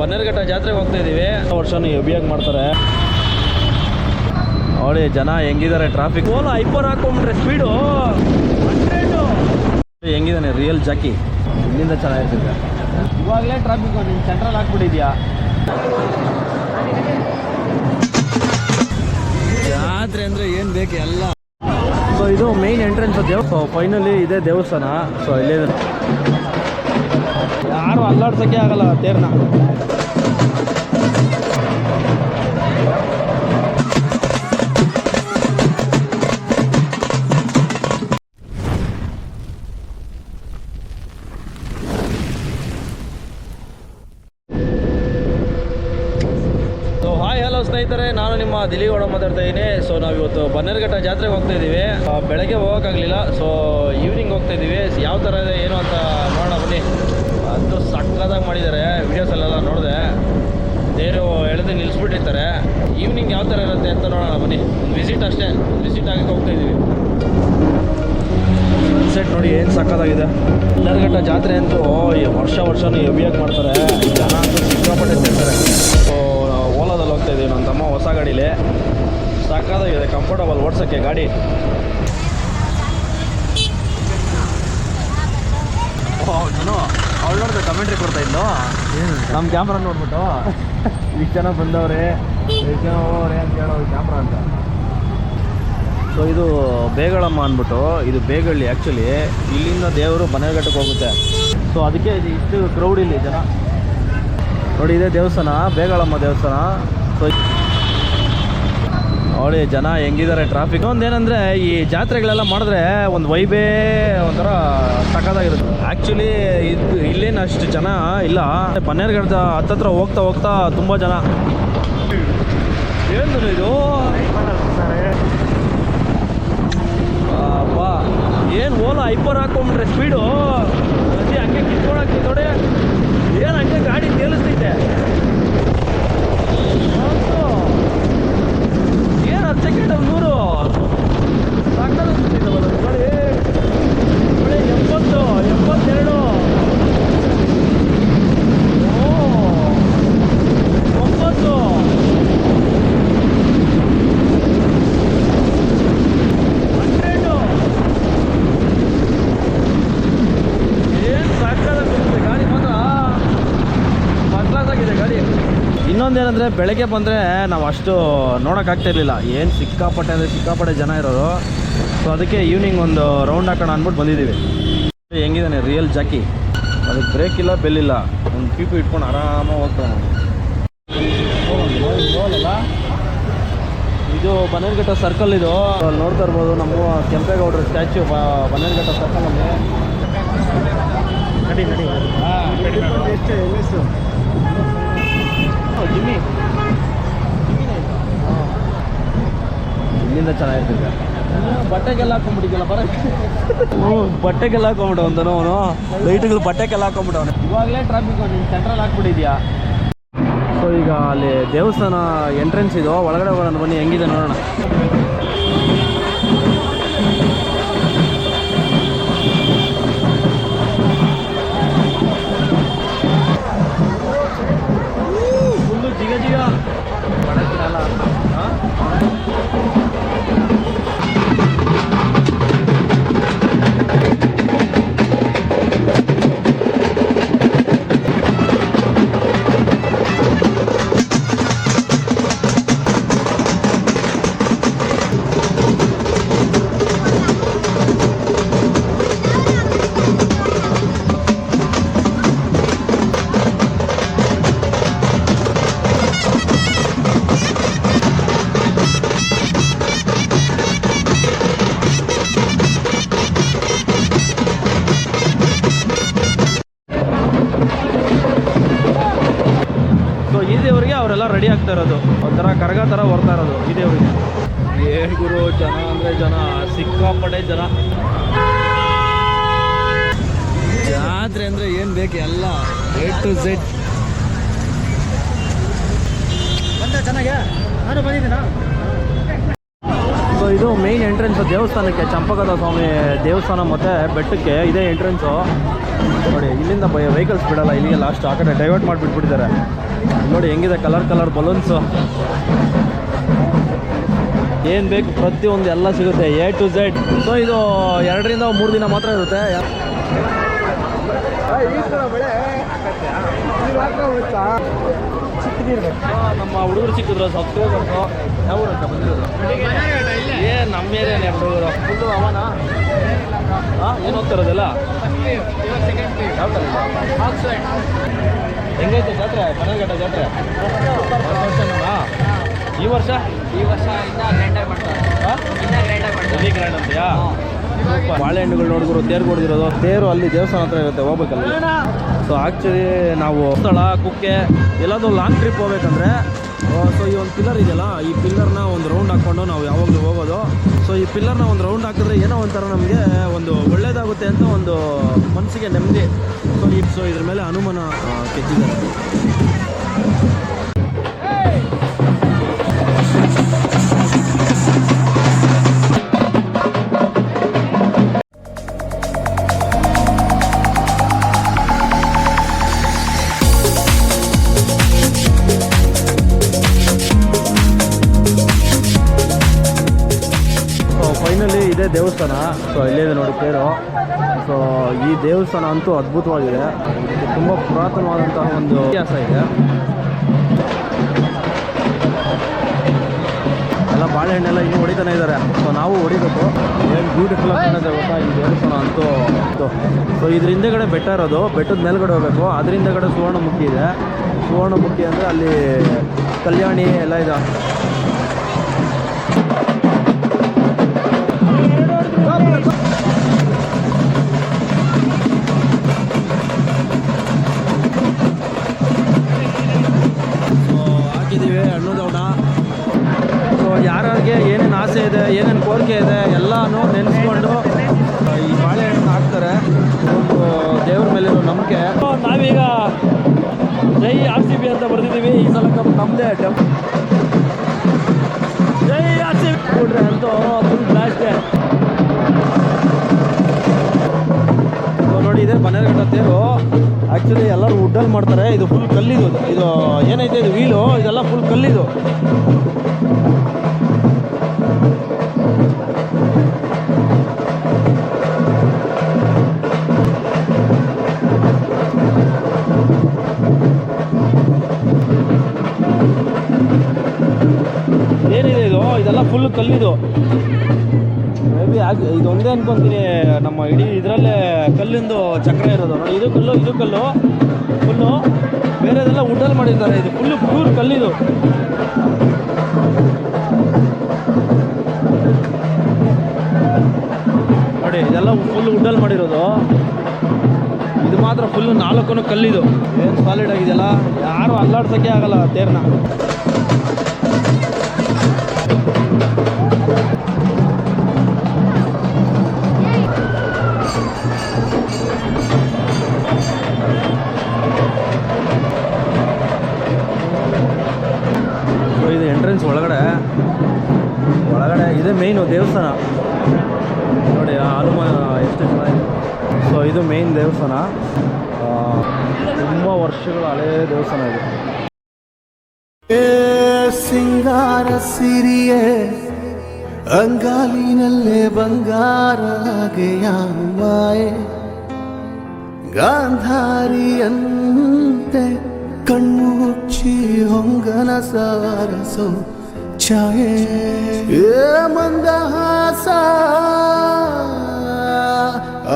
ಬನ್ನೇರುಘಟ್ಟ ಜಾತ್ರೆಗೆ ಹೋಗ್ತಾ ಇದೀವಿ. ವರ್ಷನೂ ಹೆವಿಯಾಗಿ ಮಾಡ್ತಾರೆ. ನೋಡಿ ಜನ ಹೆಂಗಿದ್ದಾರೆ ಟ್ರಾಫಿಕ್ ಓಲೋ ಹೈಪರ್ ಹಾಕೊಂಡ್ರೆ ಸ್ಪೀಡು ಹೆಂಗಿದ್ದಾನೆ ರಿಯಲ್ ಜಾಕಿ. ಇಲ್ಲಿಂದ ಚೆನ್ನಾಗಿರ್ತಿದ್ದೆ ಇವಾಗಲೇ ಟ್ರಾಫಿಕ್ ನೀನು ಸೆಂಟ್ರಲ್ ಹಾಕ್ಬಿಟ್ಟಿದ್ಯಾ? ಜಾತ್ರೆ ಅಂದರೆ ಏನು ಬೇಕು ಎಲ್ಲ. ಸೊ ಇದು ಮೇನ್ ಎಂಟ್ರೆನ್ಸ್ ದೇವ ಫೈನಲಿ ಇದೆ ದೇವಸ್ಥಾನ. ಸೊ ಇಲ್ಲೇ ಯಾರು ಅಲ್ಲಾಡ್ಸೋಕ್ಕೆ ಆಗಲ್ಲ ತೇರ್ನ. ದಿಲೀಗೌಡ ಮಾತಾಡ್ತಾ ಇದ್ದೀನಿ ಸೊ ನಾವಿವತ್ತು ಬನ್ನೇರ್ಘಟ್ಟ ಜಾತ್ರೆಗೆ ಹೋಗ್ತಾ ಇದ್ದೀವಿ ಬೆಳಗ್ಗೆ ಹೋಗೋಕ್ಕಾಗಲಿಲ್ಲ. ಸೊ ಈವ್ನಿಂಗ್ ಹೋಗ್ತಾ ಇದ್ದೀವಿ ಯಾವ ಥರ ಇದೆ, ಏನು ಅಂತ ನೋಡೋಣ, ಬನ್ನಿ. ಅದು ಸಕ್ಕತ್ತಾಗಿ ಮಾಡಿದ್ದಾರೆ. ವಿಡಿಯೋಸಲ್ಲೆಲ್ಲ ನೋಡಿದೆ. ದೇವರು ಎಳೆದು ನಿಲ್ಲಿಸ್ಬಿಟ್ಟಿರ್ತಾರೆ ಈವ್ನಿಂಗ್ ಯಾವ ಥರ ಇರುತ್ತೆ ಅಂತ ನೋಡೋಣ, ಬನ್ನಿ. ಒಂದು ವಿಸಿಟ್ ಅಷ್ಟೇ. ವಿಸಿಟ್ ಆಗಕ್ಕೆ ಹೋಗ್ತಾ ಇದ್ದೀವಿ ಸನ್ಸೆಟ್ ನೋಡಿ, ಏನು ಸಕ್ಕತ್ತಾಗಿದೆ ಬನ್ನೇರ್ಘಟ್ಟ ಜಾತ್ರೆ ಅಂತೂ ವರ್ಷ ವರ್ಷನೂ ಎಬಿಯಾಗಿ ಮಾಡ್ತಾರೆ. ಜನ ಗಾಡಿ. ನಾನು ಅವಳು ನೋಡಿದ್ರೆ ಕಮೆಂಟ್ರಿ ಕೊಡ್ತಾ ಇದ್ದು ನಮ್ಮ ಕ್ಯಾಮ್ರಾ ನೋಡ್ಬಿಟ್ಟು ಇಷ್ಟು ಜನ ಬಂದವ್ರೆ ಎಷ್ಟು ಜನ ಹೋಗೋರೆ ಅಂತ ಹೇಳೋ ಕ್ಯಾಮ್ರಾ ಅಂತ. ಸೊ ಇದು ಬೇಗಳಮ್ಮ ಅಂದ್ಬಿಟ್ಟು ಇದು ಬೇಗಳ್ಳಿ ಆ್ಯಕ್ಚುಲಿ ಇಲ್ಲಿಂದ ದೇವರು ಮನೆಗಟ್ಟಕ್ಕೆ ಹೋಗುತ್ತೆ. ಸೊ ಅದಕ್ಕೆ ಇದು ಇಷ್ಟು ಕ್ರೌಡ್ ಇಲ್ಲಿ ಜನ. ನೋಡಿ ಇದೇ ದೇವಸ್ಥಾನ ಬೇಗಳಮ್ಮ ದೇವಸ್ಥಾನ. ಸೊ ಅವಳಿ ಜನ ಹೆಂಗಿದ್ದಾರೆ ಟ್ರಾಫಿಕ್ ಒಂದೇನಂದರೆ ಈ ಜಾತ್ರೆಗಳೆಲ್ಲ ಮಾಡಿದ್ರೆ ಒಂದು ವೈಬೇ ಒಂಥರ ಸಕ್ಕದಾಗಿರುತ್ತೆ ಆ್ಯಕ್ಚುಲಿ ಇದು ಇಲ್ಲೇನು ಅಷ್ಟು ಜನ ಇಲ್ಲ. ಬನ್ನೇರುಘಟ್ಟ ಹತ್ತತ್ರ ಹೋಗ್ತಾ ಹೋಗ್ತಾ ತುಂಬ ಜನ. ಏನು ಇದು ಬಾ ಏನು ಓಲಾ ಐಪರ್ ಹಾಕೊಂಡ್ರೆ ಸ್ಪೀಡು ಅದೇ ಹಂಗೆ ಕಿತ್ಕೊಳಕ್ಕೆ ನೋಡಿ ಏನು ಹಂಗೆ ಗಾಡಿ ತೇಲಿಸ್ತೈತೆ ಏನು ಹತ್ತು ಸೆಕೆಂಡ್ ನೂರು ಸಾಕಾಗುತ್ತೆ ನೋಡಿ ನೋಡಿ ಎಪ್ಪತ್ತು ಎಪ್ಪತ್ತೆರಡು ಓ ಒಂಬತ್ತು ಹನ್ನೆರಡು ಏನು ಸಾಕಾಗುತ್ತೆ ಗಾಡಿ ಮಾತ್ರ ಫಸ್ಟ್ ಗಾಡಿ ಇನ್ನೊಂದೇನೆಂದರೆ ಬೆಳಗ್ಗೆ ಬಂದರೆ ನಾವು ಅಷ್ಟು ನೋಡೋಕ್ಕಾಗ್ತಾ ಇರಲಿಲ್ಲ. ಏನು ಸಿಕ್ಕಾಪಟ್ಟೆ ಅಂದರೆ ಸಿಕ್ಕಾಪಟ್ಟೆ ಜನ ಇರೋರು. ಸೊ ಅದಕ್ಕೆ ಈವ್ನಿಂಗ್ ಒಂದು ರೌಂಡ್ ಹಾಕೋಣ ಅಂದ್ಬಿಟ್ಟು ಬಂದಿದ್ದೀವಿ. ಹೆಂಗಿದ್ದಾನೆ ರಿಯಲ್ ಜಾಕಿ? ಅದಕ್ಕೆ ಬ್ರೇಕ್ ಇಲ್ಲ ಬೆಲ್ ಇಲ್ಲ. ಒಂದು ಪೀಪು ಇಟ್ಕೊಂಡು ಆರಾಮಾಗಿ ಹೋಗ್ತಾನೆ ಇದು ಬನ್ನೇರುಘಟ್ಟ ಸರ್ಕಲ್ ಇದು. ಅಲ್ಲಿ ನೋಡ್ತಾ ಇರ್ಬೋದು ನಮ್ಮ ಕೆಂಪೇಗೌಡರ ಸ್ಟ್ಯಾಚ್ಯೂ ಬನ್ನೇರುಘಟ್ಟ ಸರ್ಕಲಲ್ಲಿ ನಡಿ ನಡಿ. ಜಿಮ್ಮಿ ಇಲ್ಲಿಂದ ಚೆನ್ನಾಗಿರ್ತಿದೆ. ಬಟ್ಟೆಗೆಲ್ಲ ಹಾಕೊಂಡ್ಬಿಟ್ಟಿದ್ದಲ್ಲ ಬರ. ಹ್ಞೂ ಬಟ್ಟೆಗೆಲ್ಲ ಹಾಕೊಂಬಿಟ್ಟು ಅಂತಾನು ಅವನು. ಲೈಟ್ಗಳು ಬಟ್ಟೆಗೆಲ್ಲ ಹಾಕೊಂಬಿಟ್ಟವನು ಇವಾಗಲೇ ಟ್ರಾಫಿಕ್ ನೀನು ಸೆಂಟ್ರಲ್ ಹಾಕ್ಬಿಟ್ಟಿದ್ಯಾ? ಸೊ ಈಗ ಅಲ್ಲಿ ದೇವಸ್ಥಾನ ಎಂಟ್ರೆನ್ಸ್ ಇದು. ಒಳಗಡೆ ಹೋಗೋಣ ಬನ್ನಿ. ಹೆಂಗಿದೆ ನೋಡೋಣ. ಜನ ಅಂದರೆ ಜನ ಸಿಕ್ಕಾಪಟ್ಟೆ ಜನ. ಜಾತ್ರೆ ಅಂದ್ರೆ ಏನು ಬೇಕು ಎಲ್ಲ ಎ ಟು ಝೆಡ್ ಬಂದ ಚೆನ್ನಾಗೆ? ನಾನು ಬಂದಿದ್ದೀನಾ? ಸೊ ಇದು ಮೇನ್ ಎಂಟ್ರೆನ್ಸ್ ದೇವಸ್ಥಾನಕ್ಕೆ ಚಂಪಕದ ಸ್ವಾಮಿ ದೇವಸ್ಥಾನ ಮತ್ತೆ ಬೆಟ್ಟಕ್ಕೆ ಇದೇ ಎಂಟ್ರೆನ್ಸು ನೋಡಿ ಇಲ್ಲಿಂದ ವೆಹಿಕಲ್ಸ್ ಬಿಡಲ್ಲ ಇಲ್ಲಿಗೆ ಲಾಸ್ಟ್ ಆ ಕಡೆ ಡೈವರ್ಟ್ ಮಾಡಿಬಿಟ್ಬಿಟ್ಟಿದ್ದಾರೆ. ನೋಡಿ ಹೆಂಗಿದೆ ಕಲರ್ ಕಲರ್ ಬಲೂನ್ಸು ಏನು ಬೇಕು ಪ್ರತಿಯೊಂದು ಎಲ್ಲ ಸಿಗುತ್ತೆ ಎ ಟು ಝೆಡ್ ಸೊ ಇದು ಎರಡರಿಂದ ಮೂರು ದಿನ ಮಾತ್ರ ಇರುತ್ತೆ. ಆ, ನಮ್ಮ ಹುಡುಗರು ಸಿಕ್ಕಿದ್ರು ಸಬ್ಸ್ಕ್ರೈಬರ್ಸ್ ಯಾವ ಊರಂತ ಬಂದಿರೋದು? ಏ ನಮ್ಮ ಏರಿಯಾನೇ ಹುಡುಗರು. ಫುಲ್ಲು ಅವನ? ಹಾಂ ಏನು ಹೋಗ್ತಿರೋದೆಲ್ಲ? ಹೆಂಗೈತೆ ಜಾತ್ರೆ? ಕನಗಘಟ್ಟ ಜಾತ್ರೆ? ಈ ವರ್ಷ? ಈ ವರ್ಷ ಇನ್ನ ಗ್ರ್ಯಾಂಡಾಗಿ ಮಾಡ್ತಾರೆ. ಇನ್ನ ಗ್ರ್ಯಾಂಡಾಗಿ ಮಾಡ್ತಾರೆ. ಗ್ರ್ಯಾಂಡ್ ಅಂತೀಯಾ? ಬಾಳೆಹಣ್ಣುಗಳು ನೋಡಿದ್ರು ತೇರು ಹೊಡೆದಿರೋದು ತೇರು ಅಲ್ಲಿ ದೇವಸ್ಥಾನ ಹತ್ರ ಇರುತ್ತೆ ಹೋಗ್ಬೇಕಲ್ಲ? ಸೊ ಆ್ಯಕ್ಚುಲಿ ನಾವು ಸ್ಥಳ ಕುಕ್ಕೆ ಎಲ್ಲಾದರೂ ಲಾಂಗ್ ಟ್ರಿಪ್ ಹೋಗ್ಬೇಕಂದ್ರೆ ಸೊ ಈ ಒಂದು ಪಿಲ್ಲರ್ ಇದೆಯಲ್ಲ ಈ ಪಿಲ್ಲರ್ನ ಒಂದು ರೌಂಡ್ ಹಾಕ್ಕೊಂಡು ನಾವು ಯಾವಾಗಲೂ ಹೋಗೋದು. ಸೊ ಈ ಪಿಲ್ಲರ್ನ ಒಂದು ರೌಂಡ್ ಹಾಕಿದ್ರೆ ಏನೋ ಒಂಥರ ನಮಗೆ ಒಂದು ಒಳ್ಳೇದಾಗುತ್ತೆ ಅಂತ ಒಂದು ಮನಸ್ಸಿಗೆ ನೆಮ್ಮದಿ. ಸೊ ಈ ಸೊ ಇದ್ರ ಮೇಲೆ ಅನುಮಾನ ಕೆತ್ತಿದ್ದಾರೆ. ಇದೇ ದೇವಸ್ಥಾನ ಸೊ ಇಲ್ಲಿದೆ ನೋಡಿ ಪೇರು ಸೊ ಈ ದೇವಸ್ಥಾನ ಅಂತೂ ಅದ್ಭುತವಾಗಿದೆ. ಇದು ತುಂಬ ಪುರಾತನವಾದಂತಹ ಒಂದು ಇತಿಹಾಸ ಇದೆ. ಎಲ್ಲ ಬಾಳೆಹಣ್ಣೆಲ್ಲ ಇನ್ನೂ ಹೊಡಿತಾನೆ ಇದ್ದಾರೆ. ಸೊ ನಾವು ಹೊಡಿಬೇಕು. ಏನು ಬ್ಯೂಟಿಫುಲ್ ಆಗಿ ಗೊತ್ತಾ ಈ ದೇವಸ್ಥಾನ ಅಂತೂ. ಸೊ ಇದ್ರ ಹಿಂದೆಗಡೆ ಬೆಟ್ಟ ಇರೋದು. ಬೆಟ್ಟದ ಮೇಲ್ಗಡೆ ಹೋಗ್ಬೇಕು. ಅದ್ರ ಹಿಂದೆಗಡೆ ಸುವರ್ಣಮುಖಿ ಇದೆ. ಸುವರ್ಣಮುಖಿ ಅಂದರೆ ಅಲ್ಲಿ ಕಲ್ಯಾಣಿ ಎಲ್ಲ ಇದೆ. ಹಾಕಿದ್ದೀವಿ, ಹಣ್ಣು ದೌಡ ಸೊ ಯಾರ್ಯಾರಿಗೆ ಏನೇನು ಆಸೆ ಇದೆ, ಏನೇನು ಕೋರಿಕೆ ಇದೆ, ಎಲ್ಲನೂ ನೆನೆಸ್ಕೊಂಡು ಈ ಬಾಳೆಹಣ್ಣು ಹಾಕ್ತಾರೆ. ಒಂದು ದೇವ್ರ ಮೇಲಿರೋ ನಂಬಿಕೆ. ನಾವೀಗ ಜೈ ಆರ್ ಅಂತ ಬರ್ತಿದ್ದೀವಿ ಈ ಸಲ ನಮ್ಮದೇ ಐಟಮ್ ಜೈ ಆರ್ ಸಿ ಬಿ. ನೋಡಿ ಇದೆ ಬನ್ನೇರಘಟ್ಟ ತೇರು. ಆ್ಯಕ್ಚುಲಿ ಎಲ್ಲರೂ ವುಡ್ಡಲ್ಲಿ ಮಾಡ್ತಾರೆ. ಇದು ಫುಲ್ ಕಲ್ಲಿದು. ಇದು, ಏನೈತೆ ಇದು ವೀಲು ಇದೆಲ್ಲ ಫುಲ್ ಕಲ್ಲಿದು. ಏನಿದೆ ಇದು? ಇದೆಲ್ಲ ಫುಲ್ ಕಲ್ಲಿದು. ಆಗಿ ಇದೊಂದೇ ಅನ್ಕೊಂತೀನಿ, ನಮ್ಮ ಇಡೀ ಇದರಲ್ಲೇ ಕಲ್ಲಿಂದು ಚಕ್ರ ಇರೋದು. ನೋಡಿ, ಇದು ಕಲ್ಲು ಇದು ಕಲ್ಲು, ಫುಲ್ಲು. ಬೇರೆದೆಲ್ಲ ವುಡ್ಡಲ್ಲಿ ಮಾಡಿದ್ದಾರೆ, ಇದು ಫುಲ್ಲು ಪ್ಯೂರ್ ಕಲ್ಲಿದು. ನೋಡಿ, ಇದೆಲ್ಲ ಫುಲ್ ವುಡ್ಡಲ್ಲಿ ಮಾಡಿರೋದು. ಇದು ಮಾತ್ರ ಫುಲ್ಲು ನಾಲ್ಕು ಕಲ್ಲಿದು. ಏನು ಸಾಲಿಡ್ ಆಗಿದೆಯಲ್ಲ ಯಾರು ಅಲ್ಲಾಡ್ಸೋಕ್ಕೆ ಆಗಲ್ಲ ತೇರ್ನ. ದೇವಸ್ಥಾನ. ನೋಡಿ ಹನುಮಾನ ಎಷ್ಟು ಚೆನ್ನಾಗಿದೆ. ಸೊ ಇದು ಮೇನ್ ದೇವಸ್ಥಾನ. ತುಂಬ ವರ್ಷಗಳ ಹಳೇ ದೇವಸ್ಥಾನ ಇದು. ಸಿಂಗಾರ ಸಿರಿಯೇ, ಅಂಗಾಲಿನಲ್ಲೇ ಬಂಗಾರ ಮಾಯೆ ಗಾಂಧಾರಿಯಂತೆ ಕಣ್ಣುಚ್ಚಿ ಹೊಂಗನ ಸಾರಸೋ छाए ये मंद मंदहासा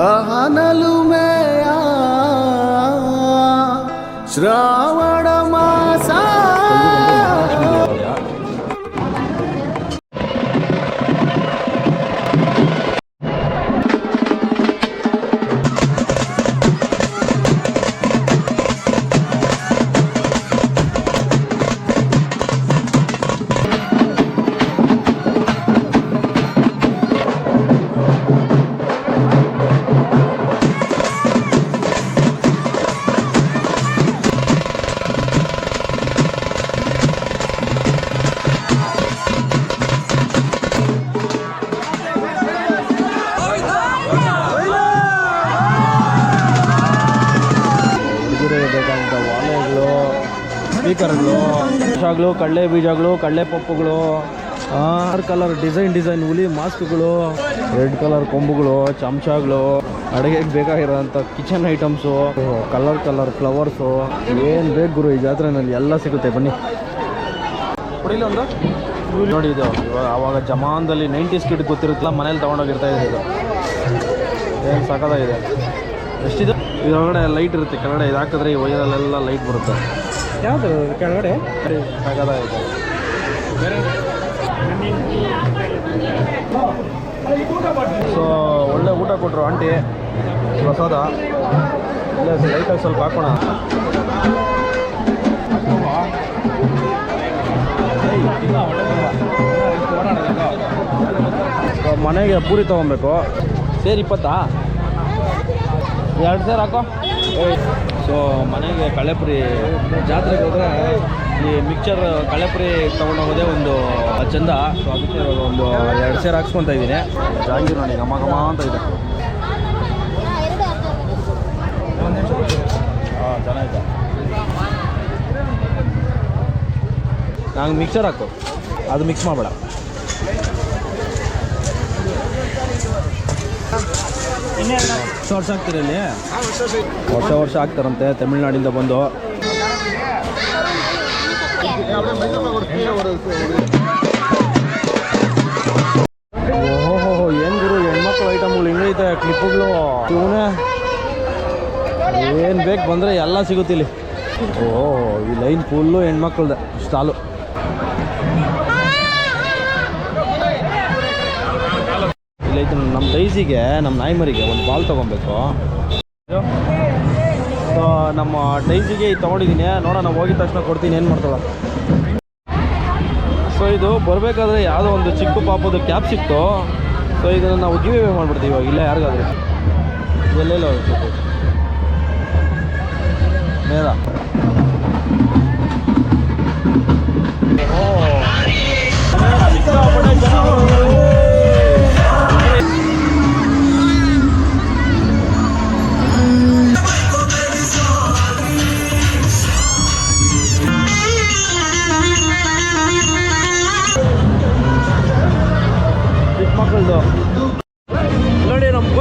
आहानलु में आ। श्रावण ಬೀಜಗಳು ಕಡಲೆ ಬೀಜಗಳು ಕಡಲೆ ಪಪ್ಪುಗಳು ಆರ್ ಕಲರ್ ಡಿಸೈನ್ ಡಿಸೈನ್ ಹುಲಿ ಮಾಸ್ಕ್ಗಳು ರೆಡ್ ಕಲರ್ ಕೊಂಬುಗಳು ಚಮಚಗಳು ಅಡುಗೆಗೆ ಬೇಕಾಗಿರೋಂಥ kitchen items colour colour flowers ಏನು ಬೇಕು ಗುರು ಈ ಜಾತ್ರೆನಲ್ಲಿ ಎಲ್ಲ ಸಿಗುತ್ತೆ ಬನ್ನಿ. ಕುಡಿಲಿ ಒಂದು? ನೋಡಿ ಇದು ಇವಾಗ ಅವಾಗ ಜಮಾನದಲ್ಲಿ ನೈಂಟೀಸ್ ಕಿಟ್ ಗೊತ್ತಿರುತ್ತಲ್ಲ ಮನೇಲಿ ತೊಗೊಂಡೋಗಿರ್ತಾ ಇದೆ ಇದು. ಏನು ಸಖತ್ತಾಗಿದೆ ಎಷ್ಟಿದೆ? ಇದರೊಳಗಡೆ ಲೈಟ್ ಇರುತ್ತೆ ಕೆಳಗಡೆ ಇದು ಹಾಕಿದ್ರೆ ಈ ವೈರಲ್ಲೆಲ್ಲ ಲೈಟ್ ಬರುತ್ತೆ. ಯಾವುದು ಕೆಳಗಡೆ? ಸೊ ಒಳ್ಳೆ ಊಟ ಕೊಟ್ಟರು ಆಂಟಿ ಪ್ರಸಾದ. ಇಲ್ಲೇ ಲೈಟಾಗಿ ಸ್ವಲ್ಪ ಹಾಕೋಣ. ಸೊ, ಮನೆಗೆ ಪೂರಿ ತೊಗೊಬೇಕು. ಸೇರಿ ಇಪ್ಪತ್ತಾ? ಎರಡು ಸೇರು ಹಾಕೋ. ಸೊ ಮನೆಗೆ ಕಳೆಪುರಿ ಜಾತ್ರೆಗೆ ಹೋದರೆ ಈ ಮಿಕ್ಚರ್ ಕಳೆಪುರಿ ತೊಗೊಂಡೋಗೋದೇ ಒಂದು ಚಂದ ಸೊ ಅದಕ್ಕೆ ಒಂದು ಎರಡು ಸೇರು ಹಾಕ್ಸ್ಕೊತಾ ಇದ್ದೀನಿ. ಜಾಂಗೀರ್ ನನಗೆ ಗಮ ಗಮ ಅಂತ ಇದೆ. ಹಾಂ, ಚೆನ್ನಾಗಿದೆ. ನಂಗೆ ಮಿಕ್ಸರ್ ಹಾಕು. ಅದು ಮಿಕ್ಸ್ ಮಾಡಬೇಡ. ವರ್ಷ ವರ್ಷ ಆಗ್ತಿರಲ್ಲಿ ವರ್ಷ ವರ್ಷ ಆಗ್ತಾರಂತೆ ತಮಿಳ್ನಾಡಿಂದ ಬಂದು. ಓಹೋ, ಏನು ಗುರು, ಹೆಣ್ಮಕ್ಳು ಐಟಮ್ಗಳು ಹಿಂಗೈತೆ ಕ್ಲಿಪ್ಗಳು ಇವನೇ? ಏನು ಬೇಕು ಬಂದರೆ ಎಲ್ಲ ಸಿಗುತ್ತೆ ಇಲ್ಲಿ. ಓ ಈ ಲೈನ್ ಫುಲ್ಲು ಹೆಣ್ಮಕ್ಳದ, ಸ್ಟಾಲು. ಇಲ್ಲೈತೆ ನಮ್ಮ ಡೈಸಿಗೆ, ನಮ್ಮ ನಾಯಿಮರಿಗೆ ಒಂದು ಬಾಲ್ ತೊಗೊಬೇಕು ಸೊ ನಮ್ಮ ಡೈಸಿಗೆ ತೊಗೊಂಡಿದ್ದೀನಿ. ನೋಡೋಣ, ಹೋಗಿದ ತಕ್ಷಣ ಕೊಡ್ತೀನಿ. ಏನು ಮಾಡ್ತಾಳೆ? ಸೊ ಇದು ಬರಬೇಕಾದ್ರೆ ಯಾವುದೋ ಒಂದು ಚಿಕ್ಕ ಪಾಪದ ಕ್ಯಾಬ್ ಸಿಕ್ತು. ಸೊ ಇದನ್ನು ನಾವು ಗಿವ್ ಅವೇ ಮಾಡಿಬಿಡ್ತೀವಿ ಇವಾಗ, ಇಲ್ಲ ಯಾರಿಗಾದ್ರೂ. ಎಲ್ಲೆಲ್ಲ ಹೋಗ್ಬೇಕು ಮೇದ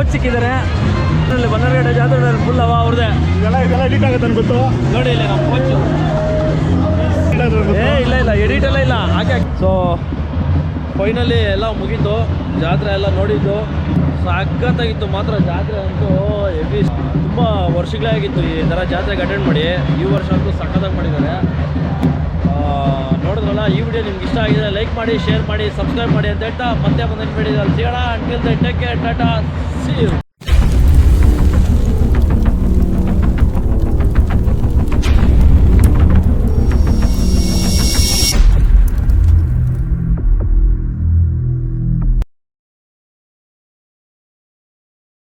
ಕೋಚ್ ಸಿಕ್ಕಿದ್ದಾರೆ. ಇಲ್ಲಿ ಜಾತ್ರೆ ಫುಲ್ ಅವ ಅವ್ರದ್ದೆ ಇದೆಲ್ಲ ಇದೆಲ್ಲ ಎಡಿಟ್ ಆಗುತ್ತೆ ಅನ್ಬಿಟ್ಟು. ನೋಡಿ ಇಲ್ಲಿ ನಮ್ಮ ಕೋಚ್ ಏ ಇಲ್ಲ ಇಲ್ಲ ಎಡಿಟ್ ಎಲ್ಲ ಇಲ್ಲ. ಹಾಗೆ ಸೊ ಫೈನಲಿ ಎಲ್ಲ ಮುಗೀತು. ಜಾತ್ರೆ ಎಲ್ಲ ನೋಡಿದ್ದು. ಸಖತ್ತಾಗಿತ್ತು ಮಾತ್ರ ಜಾತ್ರೆ ಅಂತೂ ಹೆವಿ ತುಂಬ ವರ್ಷಗಳೇ ಆಗಿತ್ತು ಈ ಥರ ಜಾತ್ರೆಗೆ ಅಟೆಂಡ್ ಮಾಡಿ. ಈ ವರ್ಷ ಅಂತೂ ಸಖತ್ತಾಗಿ ಮಾಡಿದ್ದಾರೆ. ನೋಡಿದ್ರಲ್ಲ, ಈ ವಿಡಿಯೋ ನಿಮ್ಗೆ ಇಷ್ಟ ಆಗಿದೆ ಲೈಕ್ ಮಾಡಿ ಶೇರ್ ಮಾಡಿ ಸಬ್ಸ್ಕ್ರೈಬ್ ಮಾಡಿ ಅಂತ ಹೇಳ್ತಾ ಮತ್ತೆ ಮುಂದಿನ ವಿಡಿಯೋದಲ್ಲಿ ಸಿಗೋಣ. Until take care tata see you